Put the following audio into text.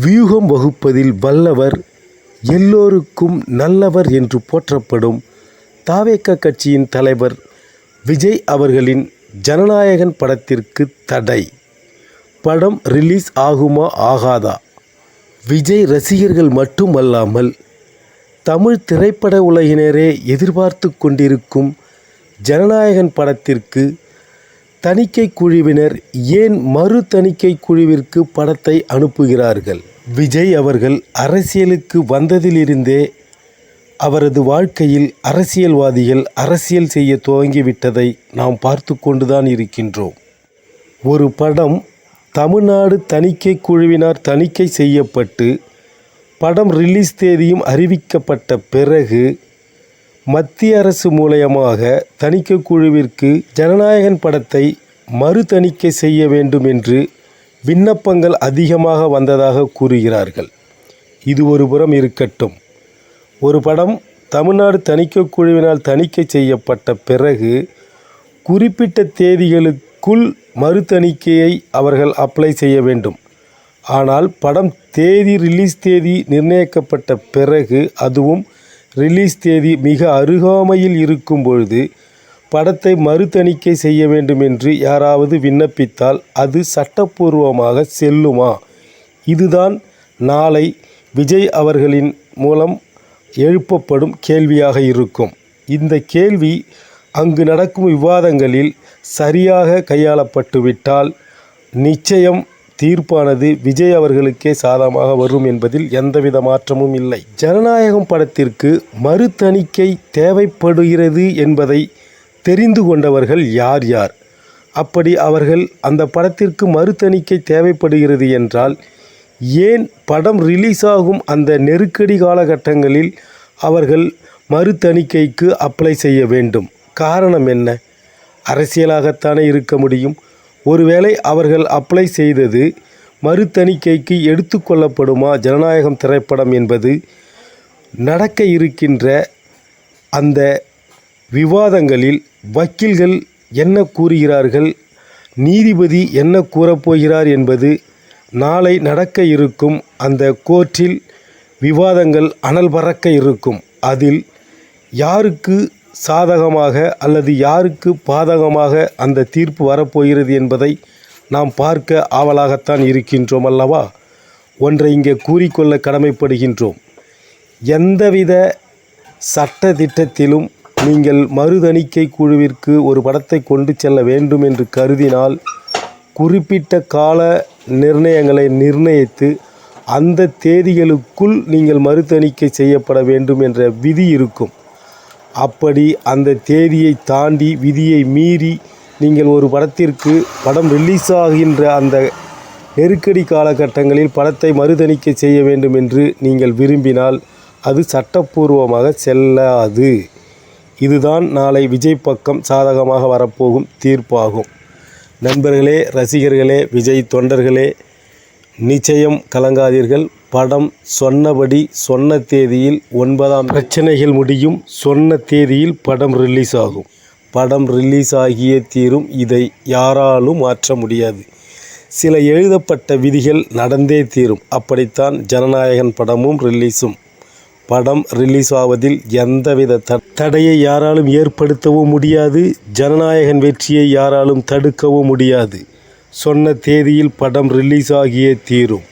வியூகம் வகுப்பதில் வல்லவர் எல்லோருக்கும் நல்லவர் என்று போற்றப்படும் தாவேக கட்சியின் தலைவர் விஜய் அவர்களின் ஜனநாயகன் படத்திற்கு தடை. படம் ரிலீஸ் ஆகுமா ஆகாதா? விஜய் ரசிகர்கள் மட்டுமல்லாமல் தமிழ் திரைப்பட உலகினரே எதிர்பார்த்து கொண்டிருக்கும் ஜனநாயகன் படத்திற்கு தணிக்கை குழுவினர் ஏன் மறு தணிக்கை குழுவிற்கு படத்தை அனுப்புகிறார்கள்? விஜய் அவர்கள் அரசியலுக்கு வந்ததிலிருந்தே அவரது வாழ்க்கையில் அரசியல்வாதிகள் அரசியல் செய்ய துவங்கிவிட்டதை நாம் பார்த்து கொண்டுதான் இருக்கின்றோம். ஒரு படம் தமிழ்நாடு தணிக்கை குழுவினர் தணிக்கை செய்யப்பட்டு படம் ரிலீஸ் தேதியும் அறிவிக்கப்பட்ட பிறகு மத்திய அரசு மூலயமாக தணிக்கை குழுவிற்கு ஜனநாயகன் படத்தை மறு தணிக்கை செய்ய வேண்டும் என்று விண்ணப்பங்கள் அதிகமாக வந்ததாக கூறுகிறார்கள். இது ஒரு புறம் இருக்கட்டும். ஒரு படம் தமிழ்நாடு தணிக்கை குழுவினால் தணிக்கை செய்யப்பட்ட பிறகு குறிப்பிட்ட தேதிகளுக்குள் மறு தணிக்கையை அவர்கள் அப்ளை செய்ய வேண்டும். ஆனால் படம் தேதி ரிலீஸ் தேதி நிர்ணயிக்கப்பட்ட பிறகு அதுவும் ரிலீஸ் தேதி மிக அருகாமையில் இருக்கும் பொழுது படத்தை மறுதணிக்கை செய்ய வேண்டும் என்று யாராவது விண்ணப்பித்தால் அது சட்டப்பூர்வமாக செல்லுமா? இதுதான் நாளை விஜய் அவர்களின் மூலம் எழுப்பப்படும் கேள்வியாக இருக்கும். இந்த கேள்வி அங்கு நடக்கும் விவாதங்களில் சரியாக கையாளப்பட்டுவிட்டால் நிச்சயம் தீர்ப்பானது விஜய் அவர்களுக்கே சாதகமாக வரும் என்பதில் எந்தவித மாற்றமும் இல்லை. ஜனநாயகம் படத்திற்கு மறு தணிக்கை தேவைப்படுகிறது என்பதை தெரிந்து கொண்டவர்கள் யார் யார்? அப்படி அவர்கள் அந்த படத்திற்கு மறு தணிக்கை தேவைப்படுகிறது என்றால் ஏன் படம் ரிலீஸ் ஆகும் அந்த நெருக்கடி காலகட்டங்களில் அவர்கள் மறு தணிக்கைக்கு அப்ளை செய்ய வேண்டும்? காரணம் என்ன? அரசியலாகத்தானே இருக்க முடியும்? ஒருவேளை அவர்கள் அப்ளை செய்தது மறுதணிக்கைக்கு எடுத்துக்கொள்ளப்படுமா ஜனநாயகம் திரைப்படம் என்பது நடக்க இருக்கின்ற அந்த விவாதங்களில் வக்கீல்கள் என்ன கூறுகிறார்கள்? நீதிபதி என்ன கூறப்போகிறார் என்பது நாளை நடக்க இருக்கும். அந்த கோர்ட்டில் விவாதங்கள் அனல் பறக்க இருக்கும். அதில் யாருக்கு சாதகமாக அல்லது யாருக்கு பாதகமாக அந்த தீர்ப்பு வரப்போகிறது என்பதை நாம் பார்க்க ஆவலாகத்தான் இருக்கின்றோம் அல்லவா? ஒன்றை இங்கே கூறிக்கொள்ள கடமைப்படுகின்றோம். எந்தவித சட்ட திட்டத்திலும் நீங்கள் மறுதணிக்கை குழுவிற்கு ஒரு படத்தை கொண்டு செல்ல வேண்டும் என்று கருதினால் குறிப்பிட்ட கால நிர்ணயங்களை நிர்ணயித்து அந்த தேதிகளுக்குள் நீங்கள் மறுதணிக்கை செய்யப்பட வேண்டும் என்ற விதி இருக்கும். அப்படி அந்த தேதியை தாண்டி விதியை மீறி நீங்கள் ஒரு படத்திற்கு படம் ரிலீஸ் ஆகின்ற அந்த நெருக்கடி காலகட்டங்களில் படத்தை மறுதணிக்கை செய்ய வேண்டும் என்று நீங்கள் விரும்பினால் அது சட்டப்பூர்வமாக செல்லாது. இதுதான் நாளை விஜய் பக்கம் சாதகமாக வரப்போகும் தீர்ப்பாகும். நண்பர்களே ரசிகர்களே விஜய் தொண்டர்களே நிச்சயம் கலங்காதீர்கள். படம் சொன்னபடி சொன்ன தேதியில் ஒன்பதாம் பிரச்சனைகள் முடியும். சொன்ன தேதியில் படம் ரிலீஸ் ஆகும். படம் ரிலீஸ் ஆகியே தீரும் இதை யாராலும் மாற்ற முடியாது. சில எழுதப்பட்ட விதிகள் நடந்தே தீரும். அப்படித்தான் ஜனநாயகன் படமும் ரிலீஸும் படம் ரிலீஸ் ஆவதில் எந்தவித த- தடையை யாராலும் ஏற்படுத்தவும் முடியாது. ஜனநாயகன் வெற்றியை யாராலும் தடுக்கவும் முடியாது. சொன்ன தேதியில் படம் ரிலீஸ் ஆகியே தீரும்.